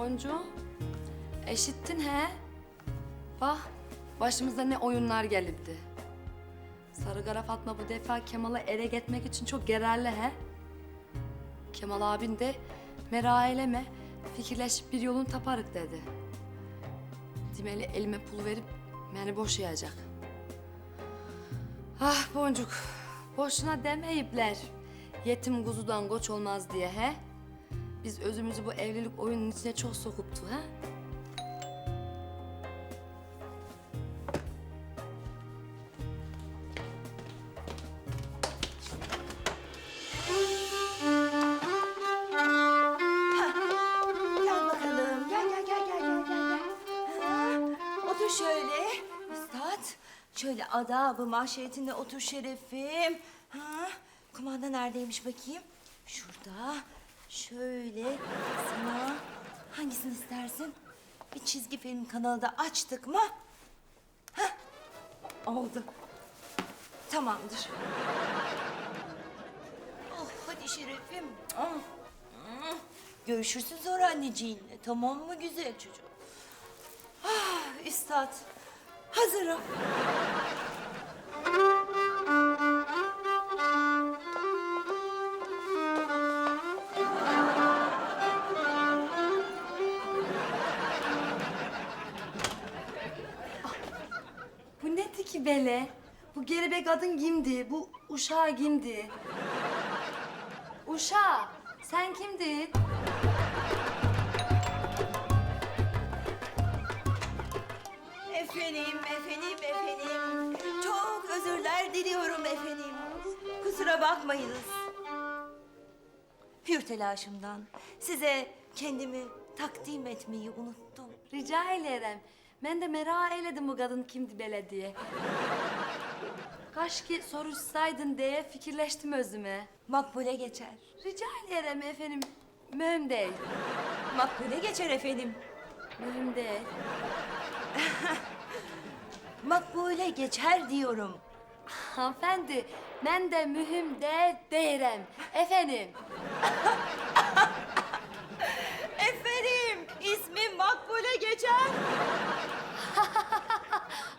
Boncuğum, eşittin he? Bak, başımıza ne oyunlar gelipti. Sarıkara Fatma bu defa Kemal'ı ele getmek için çok gererli he? Kemal abin de merak eyleme, fikirleşip bir yolun taparık dedi. Dimeli elime pul verip beni boşayacak. Ah Boncuk, boşuna demeyipler. Yetim kuzudan koç olmaz diye he? Biz özümüzü bu evlilik oyunun içine çok sokuptu ha? Gel bakalım. Gel gel gel gel gel gel. gel. Otur şöyle. Üstad. Şöyle adabı mahşerinde otur şerefim. Ha, kumanda neredeymiş bakayım? Şurada. Şöyle sana hangisini istersin? Bir çizgi film kanalı da açtık mı? Hah, oldu. Tamamdır. Oh hadi şerefim. Ah. Hmm. Görüşürsün sonra anneciğinle. Tamam mı güzel çocuğum? Ah üstad. Hazırım. Ki bele? Bu geride kadın kimdi? Bu uşağı kimdi? Uşağı, sen kimdin? Efendim, efendim, efendim. Çok özürler diliyorum efendim. Kusura bakmayınız. Hür telaşımdan size kendimi takdim etmeyi unuttum. Rica ederim. Ben de merak eyledim bu kadın kimdi bele diye. Kaş ki soruşsaydın diye fikirleştim özüme. Makbule geçer. Rica ederim efendim. Mühim değil. Makbule geçer efendim. Mühim değil. Makbule geçer diyorum. Hanımefendi, ben de mühim de değilim. Efendim, ismim Makbule geçer.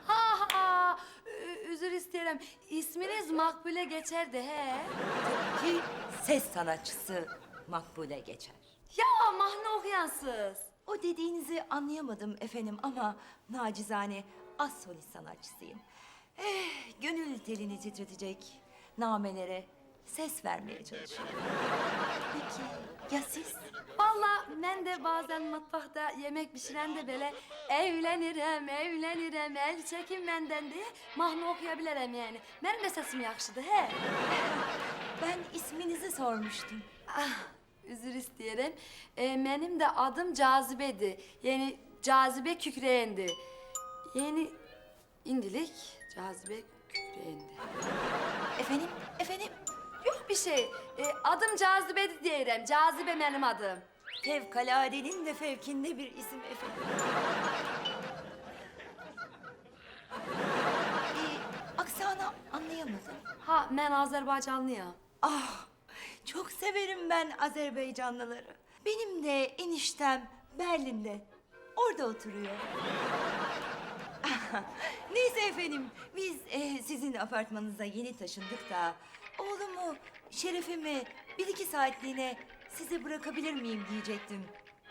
Ha ha. Ü- Üzür isterim. İsminiz Makbule geçerdi he. Ki ses sanatçısı Makbule geçer. Ya mahne okuyansız. O dediğinizi anlayamadım efendim ama nacizane az solist sanatçısıyım. Eh, gönül telini titretecek namelere ses vermeye çalışıyorum. Peki ya siz? Vallahi ben de bazen mutfakta yemek pişiren de böyle evlenirim, evlenirim, el çekin benden diye mahne okuyabilirim yani. Benim de sesim yakışıdı he. Ben isminizi sormuştum. Ah, üzür isteyelim. Ee, benim de adım Cazibe'di. Yani Cazibe Kükreyendi. Yani indilik Cazibe Kükreyendi. Efendim, efendim bir şey. Ee, adım Cazibe'di diyelim. Cazibe benim adım. fevkaladenin de fevkinde bir isim efendim. Ee, aksanı anlayamadım. Ha ben Azerbaycanlıyım. Ah, çok severim ben Azerbaycanlıları. Benim de eniştem Berlin'de. Orada oturuyor. Neyse efendim, biz eh, sizin apartmanınıza yeni taşındık da... ...oğlumu, şerefimi bir iki saatliğine size bırakabilir miyim diyecektim.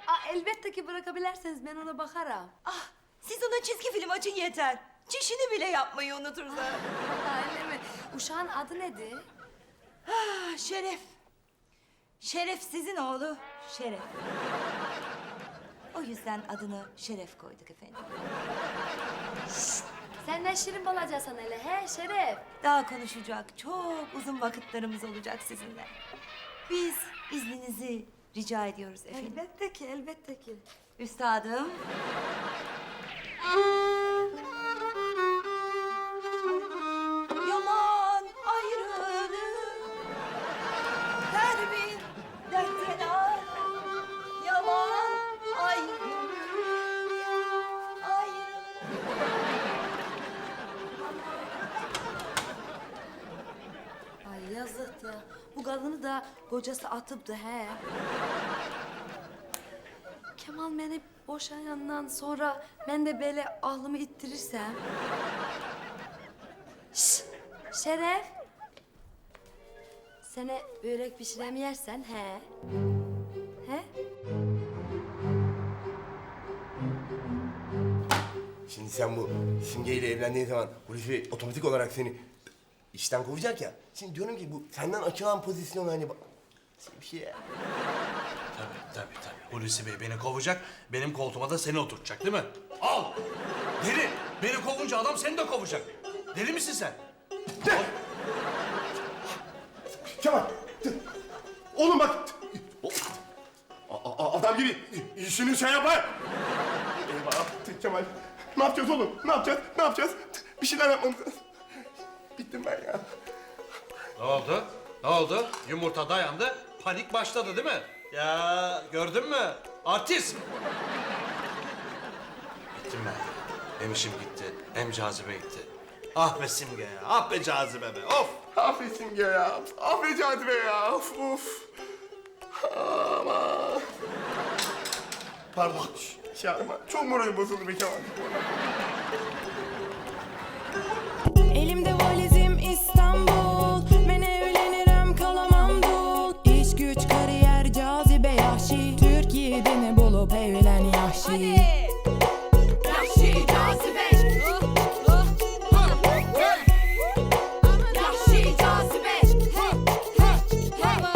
Aa, elbette ki bırakabilirseniz ben ona bakarım. Ah, siz ona çizgi film açın yeter. Çişini bile yapmayı unuturlar. Ha, öyle mi? Uşağın adı nedir? Ah, Şeref. Şeref sizin oğlu, Şeref. O yüzden adını Şeref koyduk efendim. Sen ne şirin balacaksın hele he Şeref. Daha konuşacak çok uzun vakitlerimiz olacak sizinle. Biz izninizi rica ediyoruz efendim. Elbette ki, elbette ki. Üstadım. Ya. Bu kadını da kocası atıptı he. Kemal beni boşayandan sonra ben de böyle ahlımı ittirirsem. Şş, Şeref. Sana börek pişirem yersen he. He? Şimdi sen bu Simge ile evlendiğin zaman Hulusi otomatik olarak seni işten kovacak ya. Şimdi diyorum ki bu senden açılan pozisyon hani bak- bir şey ya. Tabii tabii tabii. Hulusi Bey beni kovacak, benim koltuğuma da seni oturtacak değil mi? Al! Deli! Beni kovunca adam seni de kovacak. Deli misin sen? Kemal! Oğlum bak! A- a- adam gibi işini şey yapar! Eyvah! Kemal! Ne yapacağız oğlum? Ne yapacağız? Ne yapacağız? Bir şeyler yapmamız lazım. Bittim ben ya. Ne oldu? Ne oldu? Yumurta dayandı, panik başladı değil mi? Ya gördün mü? Artist! Gittim ben. Hem işim gitti, hem cazibe gitti. Ah be Simge ya, ah be cazibe be, of! Aferin Simge ya. Aferin Cazibe ya. Of of. Ama. Pardon. Şey yapma. Çok moralim bozuldu be Kemal. me.